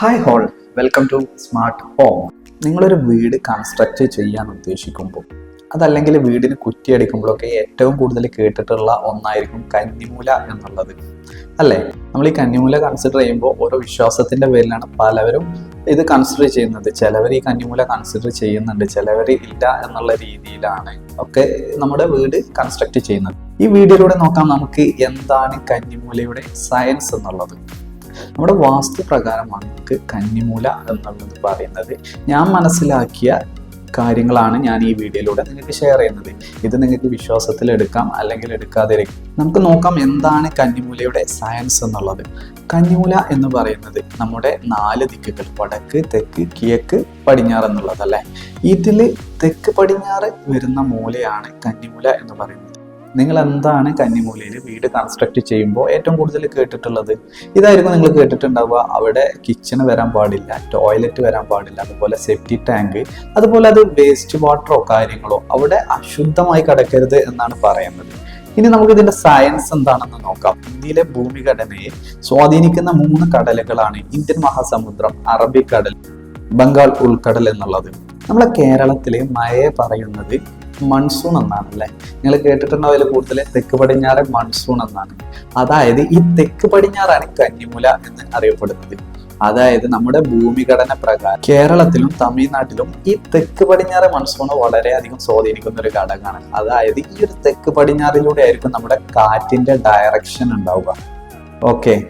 Hi all welcome to smart home നിങ്ങളൊരു വീട് construct ചെയ്യാൻ ഉദ്ദേശിക്കുമ്പോൾ അതല്ലെങ്കിൽ വീടിന് കുറ്റിയടിക്കുമ്പോഴൊക്കെ ഏറ്റവും കൂടുതൽ കേട്ടിട്ടുള്ള ഒന്നായിരിക്കും കന്നിമൂല എന്നുള്ളത്. അല്ലേ? നമ്മൾ ഈ കന്നിമൂല കൺസിഡർ ചെയ്യുമ്പോൾ ഓരോ വിശ്വാസത്തിന്റെ പേരിലാണ് പലവരും ഇത് കൺസിഡർ ചെയ്യുന്നത്. ചിലവർ ഈ കന്നിമൂല കൺസിഡർ ചെയ്യുന്നുണ്ട് ചിലവർ ഇല്ല എന്നുള്ള രീതിയിലാണ് ഒക്കെ നമ്മുടെ വീട് കൺസ്ട്രക്ട് ചെയ്യുന്നത്. ഈ വീഡിയോയിലൂടെ നോക്കാം നമുക്ക് എന്താണ് കന്നിമൂലയുടെ സയൻസ് എന്നുള്ളത്. നമ്മുടെ വാസ്തു പ്രകാരമാണ് നമുക്ക് കന്നിമൂല എന്നുള്ളത് പറയുന്നത്. ഞാൻ മനസ്സിലാക്കിയ കാര്യങ്ങളാണ് ഞാൻ ഈ വീഡിയോയിലൂടെ നിങ്ങൾക്ക് ഷെയർ ചെയ്യുന്നത്. ഇത് നിങ്ങൾക്ക് വിശ്വാസത്തിൽ എടുക്കാം അല്ലെങ്കിൽ എടുക്കാതിരിക്കാം. നമുക്ക് നോക്കാം എന്താണ് കന്നിമൂലയുടെ സയൻസ് എന്നുള്ളത്. കന്നിമൂല എന്ന് പറയുന്നത് നമ്മുടെ നാല് ദിക്കുകൾ വടക്ക് തെക്ക് കിഴക്ക് പടിഞ്ഞാറ് എന്നുള്ളത് അല്ലേ ഇതിൽ തെക്ക് പടിഞ്ഞാറ് വരുന്ന മൂലയാണ് കന്നിമൂല എന്ന് പറയുന്നത്. നിങ്ങൾ എന്താണ് കന്നിമൂലയിൽ വീട് കൺസ്ട്രക്ട് ചെയ്യുമ്പോൾ ഏറ്റവും കൂടുതൽ കേട്ടിട്ടുള്ളത്? ഇതായിരിക്കും നിങ്ങൾ കേട്ടിട്ടുണ്ടാവുക. അവിടെ കിച്ചണ് വരാൻ പാടില്ല ടോയ്ലറ്റ് വരാൻ പാടില്ല അതുപോലെ സെഫ്റ്റി ടാങ്ക് അതുപോലെ അത് വേസ്റ്റ് വാട്ടറോ കാര്യങ്ങളോ അവിടെ അശുദ്ധമായി കിടക്കരുത് എന്നാണ് പറയുന്നത്. ഇനി നമുക്ക് ഇതിന്റെ സയൻസ് എന്താണെന്ന് നോക്കാം. ഇന്ത്യയിലെ ഭൂമിഘടനയെ സ്വാധീനിക്കുന്ന മൂന്ന് കടലുകളാണ് ഇന്ത്യൻ മഹാസമുദ്രം അറബിക്കടൽ ബംഗാൾ ഉൾക്കടൽ എന്നുള്ളത്. നമ്മളെ കേരളത്തിലെ മഴയെ പറയുന്നത് മൺസൂൺ എന്നാണ് അല്ലേ? നിങ്ങൾ കേട്ടിട്ടുണ്ടാവില്ല കൂടുതൽ? തെക്ക് പടിഞ്ഞാറൻ മൺസൂൺ എന്നാണ്. അതായത് ഈ തെക്ക് പടിഞ്ഞാറാണ് കന്നിമുല എന്ന് അറിയപ്പെടുന്നത്. അതായത് നമ്മുടെ ഭൂമിഘടന പ്രകാരം കേരളത്തിലും തമിഴ്നാട്ടിലും ഈ തെക്ക് പടിഞ്ഞാറ് മൺസൂൺ വളരെയധികം സ്വാധീനിക്കുന്ന ഒരു ഘടകമാണ്. അതായത് ഈ ഒരു തെക്ക് പടിഞ്ഞാറിലൂടെ ആയിരിക്കും നമ്മുടെ കാറ്റിന്റെ ഡയറക്ഷൻ ഉണ്ടാവുക. ഓക്കെ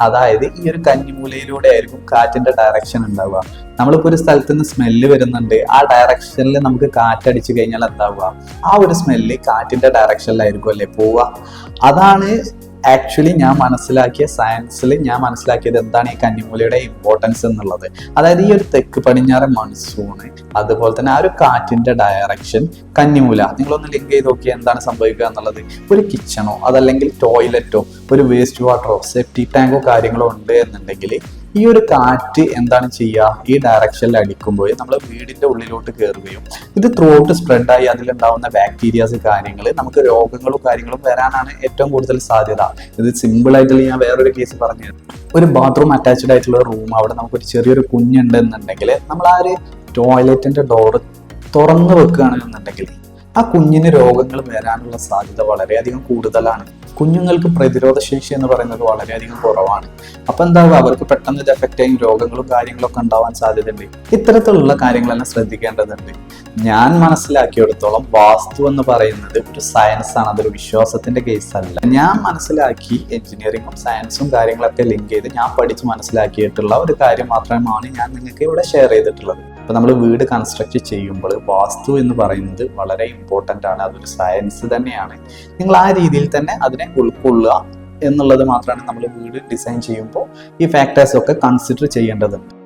അതായത് ഈ ഒരു കഞ്ഞിമൂലയിലൂടെ ആയിരിക്കും കാറ്റിന്റെ ഡയറക്ഷൻ ഉണ്ടാവുക. നമ്മളിപ്പോ ഒരു സ്ഥലത്ത് നിന്ന് സ്മെല്ല് വരുന്നുണ്ട്. ആ ഡയറക്ഷനിൽ നമുക്ക് കാറ്റടിച്ചു കഴിഞ്ഞാൽ എന്താവുക? ആ ഒരു സ്മെല്ല് കാറ്റിന്റെ ഡയറക്ഷനിലായിരിക്കും അല്ലേ പോവുക? അതാണ് ആക്ച്വലി ഞാൻ മനസ്സിലാക്കിയ സയൻസിൽ ഞാൻ മനസ്സിലാക്കിയത് എന്താണ് ഈ കന്നിമൂലയുടെ ഇമ്പോർട്ടൻസ് എന്നുള്ളത്. അതായത് ഈ ഒരു തെക്ക് പടിഞ്ഞാറൻ മൺസൂണ് അതുപോലെ തന്നെ ആ ഒരു കാറ്റിന്റെ ഡയറക്ഷൻ കന്നിമൂല. നിങ്ങളൊന്ന് ലിങ്ക് ചെയ്ത് നോക്കിയാൽ എന്താണ് സംഭവിക്കുക എന്നുള്ളത്. ഒരു കിച്ചണോ അതല്ലെങ്കിൽ ടോയ്ലറ്റോ ഒരു വേസ്റ്റ് വാട്ടറോ സെപ്റ്റി ടാങ്കോ കാര്യങ്ങളോ ഉണ്ട് എന്നുണ്ടെങ്കിൽ ഈ ഒരു കാറ്റ് എന്താണ് ചെയ്യുക ഈ ഡയറക്ഷനിൽ അടിക്കുമ്പോൾ നമ്മൾ വീടിന്റെ ഉള്ളിലോട്ട് കയറുകയും ഇത് ത്രൂ ഔട്ട് സ്പ്രെഡായി അതിലുണ്ടാവുന്ന ബാക്ടീരിയാസ് കാര്യങ്ങൾ നമുക്ക് രോഗങ്ങളും കാര്യങ്ങളും വരാനാണ് ഏറ്റവും കൂടുതൽ സാധ്യത. ഇത് സിമ്പിൾ ആയിട്ടുള്ള ഞാൻ വേറൊരു കേസ് പറഞ്ഞു ഒരു ബാത്റൂം അറ്റാച്ച്ഡ് ആയിട്ടുള്ള റൂം അവിടെ നമുക്കൊരു ചെറിയൊരു കുഞ്ഞുണ്ടെന്നുണ്ടെങ്കിൽ നമ്മൾ ആ ഒരു ടോയ്ലറ്റിന്റെ ഡോറ് തുറന്നു വെക്കുകയാണെന്നുണ്ടെങ്കിൽ ആ കുഞ്ഞിന് രോഗങ്ങൾ വരാനുള്ള സാധ്യത വളരെയധികം കൂടുതലാണ്. കുഞ്ഞുങ്ങൾക്ക് പ്രതിരോധ ശേഷി എന്ന് പറയുന്നത് വളരെയധികം കുറവാണ്. അപ്പൊ എന്താവുക അവർക്ക് പെട്ടെന്ന് ഇത് എഫക്റ്റ് ചെയ്യും. രോഗങ്ങളും കാര്യങ്ങളൊക്കെ ഉണ്ടാവാൻ സാധ്യതയുണ്ട്. ഇത്തരത്തിലുള്ള കാര്യങ്ങളെല്ലാം ശ്രദ്ധിക്കേണ്ടതുണ്ട്. ഞാൻ മനസ്സിലാക്കിയെടുത്തോളം വാസ്തു എന്ന് പറയുന്നത് ഒരു സയൻസ് ആണ്. അതൊരു വിശ്വാസത്തിന്റെ കേസ് അല്ല. ഞാൻ മനസ്സിലാക്കി എഞ്ചിനീയറിംഗും സയൻസും കാര്യങ്ങളൊക്കെ ലിങ്ക് ചെയ്ത് ഞാൻ പഠിച്ച് മനസ്സിലാക്കിയിട്ടുള്ള ഒരു കാര്യം മാത്രമാണ് ഞാൻ നിങ്ങൾക്ക് ഇവിടെ ഷെയർ ചെയ്തിട്ടുള്ളത്. അപ്പൊ നമ്മൾ വീട് കൺസ്ട്രക്ട് ചെയ്യുമ്പോൾ വാസ്തു എന്ന് പറയുന്നത് വളരെ ഇമ്പോർട്ടന്റ് ആണ്. അതൊരു സയൻസ് തന്നെയാണ്. നിങ്ങൾ ആ രീതിയിൽ തന്നെ അതിനെ ഉൾക്കൊള്ളുക എന്നുള്ളത് മാത്രമാണ് നമ്മൾ വീട് ഡിസൈൻ ചെയ്യുമ്പോൾ ഈ ഫാക്ടേഴ്സൊക്കെ കൺസിഡർ ചെയ്യേണ്ടതുണ്ട്